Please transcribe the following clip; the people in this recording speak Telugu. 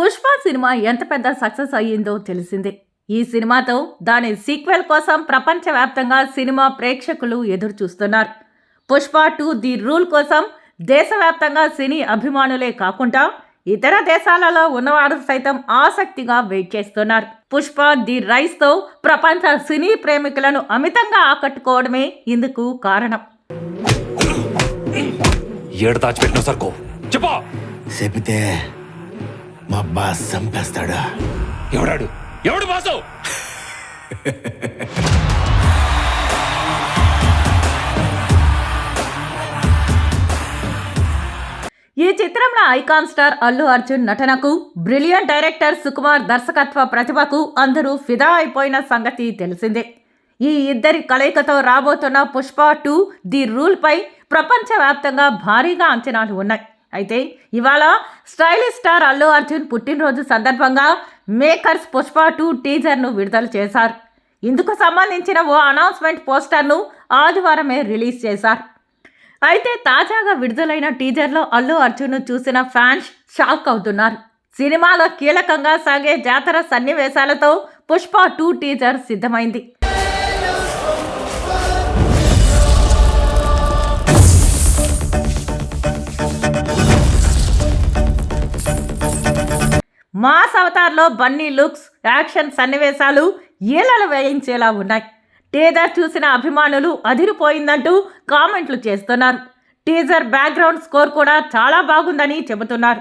పుష్ప సినిమా ఎంత పెద్ద సక్సెస్ అయ్యిందో తెలిసిందే. ఈ సినిమాతో దాని సీక్వెల్ కోసం ప్రపంచవ్యాప్తంగా సినిమా ప్రేక్షకులు ఎదురు చూస్తున్నారు పుష్ప టూ ది రూల్ కోసం దేశవ్యాప్తంగా సినీ అభిమానులే కాకుండా ఇతర దేశాలలో ఉన్నవారు సైతం ఆసక్తిగా వెయిట్ చేస్తున్నారు. పుష్ప ది రైస్తో ప్రపంచ సినీ ప్రేమికులను అమితంగా ఆకట్టుకోవడమే ఇందుకు కారణం. ఏడు దాచిపెట్టిన సర్కో చెప్పా. చెబితే మా బాస్ చంపేస్తాడా ఎవడాడు? ఎవడు బాసు? ఈ చిత్రంలో ఐకాన్ స్టార్ అల్లు అర్జున్ నటనకు బ్రిలియంట్ డైరెక్టర్ సుకుమార్ దర్శకత్వ ప్రతిభకు అందరూ ఫిదా అయిపోయిన సంగతి తెలిసిందే. ఈ ఇద్దరి కలయికతో రాబోతున్న పుష్ప టూ ది రూల్పై ప్రపంచవ్యాప్తంగా భారీగా అంచనాలు ఉన్నాయి. అయితే ఇవాళ స్టైలిష్ స్టార్ అల్లు అర్జున్ పుట్టినరోజు సందర్భంగా మేకర్స్ పుష్ప టూ టీజర్ను విడుదల చేశారు. ఇందుకు సంబంధించిన ఓ అనౌన్స్మెంట్ పోస్టర్ను ఆదివారమే రిలీజ్ చేశారు. అయితే తాజాగా విడుదలైన టీజర్లో అల్లు అర్జున్ను చూసిన ఫ్యాన్స్ షాక్ అవుతున్నారు. సినిమాలో కీలకంగా సాగే జాతర సన్నివేశాలతో పుష్ప టూ టీజర్ సిద్ధమైంది. మాస్ అవతార్లో బన్నీ లుక్స్ యాక్షన్ సన్నివేశాలు ఏలలు వేయించేలా ఉన్నాయి. టీజర్ చూసిన అభిమానులు అదిరిపోయిందంటూ కామెంట్లు చేస్తున్నారు. టీజర్ బ్యాక్గ్రౌండ్ స్కోర్ కూడా చాలా బాగుందని చెబుతున్నారు.